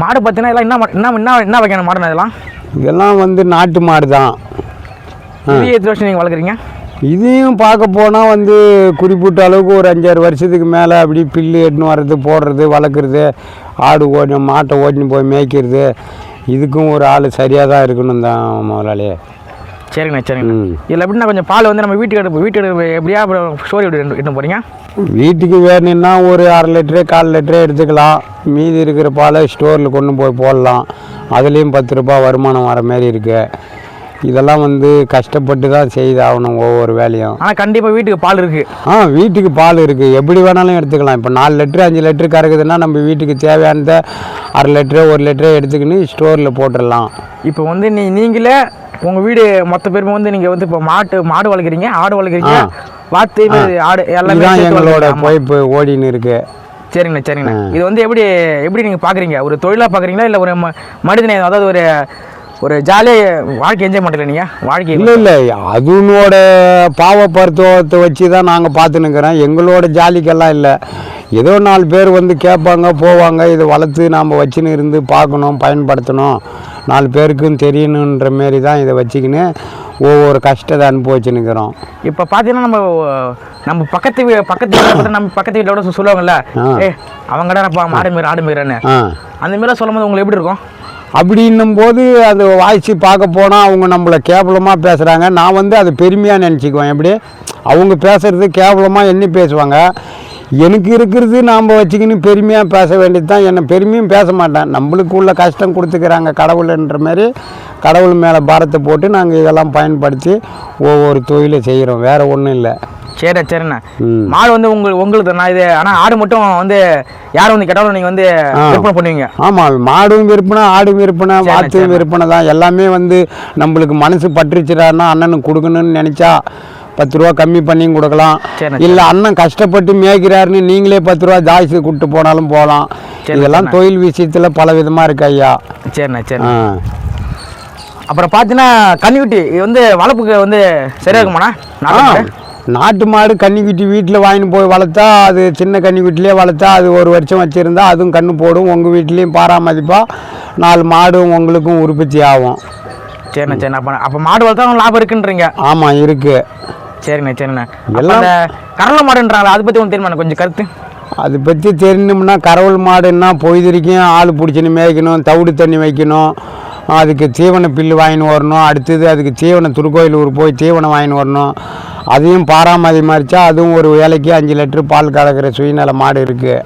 மாடு பார்த்தீங்கன்னா எல்லாம் என்ன என்ன என்ன என்ன வகையான மாடுண்ணா இதெல்லாம்? இதெல்லாம் வந்து நாட்டு மாடு தான் இது எத்தனை வருஷம் நீங்கள் வளர்க்குறீங்க? இதையும் பார்க்க போனால் வந்து குறிப்பிட்ட அளவுக்கு ஒரு அஞ்சாறு வருஷத்துக்கு மேலே அப்படி பில்லு எட்டுன்னு வர்றது போடுறது வளர்க்குறது ஆடு ஓடி மாட்டை ஓட்டின்னு போய் மேய்க்கிறது இதுக்கும் ஒரு ஆள் சரியாக தான் இருக்கணும் தான் முதலாளி. சரிங்கண்ணா சரிங்கண்ணா. இதில் எப்படின்னா கொஞ்சம் பால் வந்து நம்ம வீட்டுக்கு எடுப்பு வீட்டுக்கு எப்படியா அப்புறம் ஸ்டோரி எப்படி எடுத்து- போகிறீங்க வீட்டுக்கு வேணும்னா ஒரு அரை லிட்டரு கால் லிட்டரு எடுத்துக்கலாம். மீதி இருக்கிற பாலை ஸ்டோரில் கொண்டு போய் போடலாம். அதுலேயும் பத்து ரூபாய் வருமானம் வர மாதிரி இருக்கு. இதெல்லாம் வந்து கஷ்டப்பட்டு தான் செய்தாகணும் ஒவ்வொரு வேலையும். ஆனால் கண்டிப்பாக வீட்டுக்கு பால் இருக்குது ஆ வீட்டுக்கு பால் இருக்குது எப்படி வேணாலும் எடுத்துக்கலாம். இப்போ நாலு லிட்டரு அஞ்சு லிட்டரு கறக்குதுன்னா நம்ம வீட்டுக்கு தேவையானதை அரை லிட்டரு ஒரு லிட்டரு எடுத்துக்கின்னு ஸ்டோரில் போட்டுடலாம். இப்போ வந்து நீ நீங்களே உங்கள் வீடு மொத்த பேருமே வந்து நீங்கள் வந்து இப்போ மாட்டு மாடு வளர்க்குறீங்க ஆடு வளர்க்குறீங்க. வாத்து ஆடு எல்லாமே எங்களோட. பொய்ப்பு ஓடின்னு இருக்கு. சரிங்கண்ணா சரிங்கண்ணா. இது வந்து எப்படி எப்படி நீங்கள் பார்க்குறீங்க ஒரு தொழிலாக பார்க்குறீங்களா இல்லை ஒரு ம மனிதனை அதாவது ஒரு ஒரு ஜாலியாக வாழ்க்கை என்ஜாய் பண்ணுறீங்க நீங்கள் வாழ்க்கை இல்லை இல்லை அதுனோட பாவ பருத்துவத்தை வச்சு தான் நாங்கள் பார்த்துன்னுக்கிறோம் எங்களோட ஜாலிக்கெல்லாம் இல்லை. ஏதோ நாலு பேர் வந்து கேட்பாங்க போவாங்க இதை வளர்த்து நாம் வச்சுன்னு இருந்து பார்க்கணும் பயன்படுத்தணும். நாலு பேருக்கும் தெரியணுன்ற மாரி தான் இதை வச்சுக்கின்னு ஒவ்வொரு கஷ்டத்தை அனுபவிச்சுன்னுக்கிறோம் இப்போ பார்த்தீங்கன்னா நம்ம நம்ம பக்கத்து வீ பக்கத்து வீட்டில் நம்ம பக்கத்து வீட்டில் கூட சொல்லுவாங்கல்ல. ஏ அவங்கடா மாடு மீற ஆடு மீறன்னு அந்த மாதிரிலாம் சொல்லும் போது உங்களுக்கு எப்படி இருக்கும்? அப்படின்னும் போது அது வாய்ச்சி பார்க்க போனால் அவங்க நம்மளை கேவலமாக பேசுகிறாங்க நான் வந்து அதை பெருமையாக நினச்சிக்குவேன். எப்படி? அவங்க பேசுகிறது கேவலமாக எண்ணி பேசுவாங்க. எனக்கு இருக்கிறது நாம் வச்சுக்கின்னு பெருமையாக பேச வேண்டியது தான் என்னை பெருமையும் பேச மாட்டேன். நம்மளுக்கு உள்ள கஷ்டம் கொடுத்துக்கிறாங்க கடவுள்ன்ற மாதிரி கடவுள் மேலே பாரத்தை போட்டு நாங்கள் இதெல்லாம் பயன்படுத்தி ஒவ்வொரு தொழிலை செய்கிறோம் வேறு ஒன்றும் இல்லை. சரிண்ணா சரிண்ணா. மாடு வந்து உங்களுக்கு உங்களுக்கு நான் இது ஆனால் ஆடு மட்டும் வந்து யார் வந்து கேட்டாலும் நீங்கள் வந்து. விற்பனை பண்ணுவீங்க. ஆமாம் மாடும் விற்பனை ஆடும் விற்பனை சரி, வாத்தும் சரி. விற்பனை தான். எல்லாமே வந்து நம்மளுக்கு மனசு பற்றுச்சுடான்னா அண்ணனுக்கு கொடுக்கணும்னு நினச்சா பத்து ரூபா கம்மி பண்ணியும் கொடுக்கலாம். இல்லை அண்ணன் கஷ்டப்பட்டு மேய்க்கிறாருன்னு நீங்களே பத்து ரூபா ஜாஸ்தி கூப்பிட்டு போனாலும் போகலாம். இதெல்லாம் தொழில் விஷயத்தில் பல விதமாக இருக்கு ஐயா. சரிண்ணா சரி அப்புறம் பார்த்தீங்கன்னா கன்னிக்குட்டி வந்து வளர்ப்புக்கு வந்து சரியா இருக்குமாண்ணா? நாட்டு மாடு? கன்னிக்குட்டி வீட்டில் வாங்கின்னு போய் வளர்த்தா அது சின்ன கன்னிக்குட்டிலே வளர்த்தா அது ஒரு வருஷம் வச்சுருந்தா அதுவும் கன்று போடும். உங்கள் வீட்லேயும் பாராமதிப்பாக நாலு மாடும் உங்களுக்கும் உற்பத்தி ஆகும். சரிண்ணா சரிண்ணா. அப்போ அப்போ மாடு வளர்த்தா லாபம் இருக்குன்றீங்க. ஆமாம் இருக்குது சரிண்ணா சரிண்ணா. எல்லாம் அந்த மாடுன்றாங்களா அதை பற்றி உங்களுக்கு தெரியுமா கொஞ்சம் கருத்து? அதை பற்றி தெரியணும்னா கறவல் மாடுன்னா பொய்திரிக்கும் ஆள் பிடிச்சின்னு மேய்க்கணும் தவிடு தண்ணி வைக்கணும் அதுக்கு தீவன பில்லு வாங்கின்னு வரணும் அடுத்தது அதுக்கு தீவன திருக்கோயிலூர் போய் தீவனம் வாங்கின்னு வரணும். அதையும் பாராமதி மாதிரிச்சா அதுவும் ஒரு வேலைக்கு அஞ்சு லிட்டரு பால் கறக்கிற சுயநல மாடு இருக்குது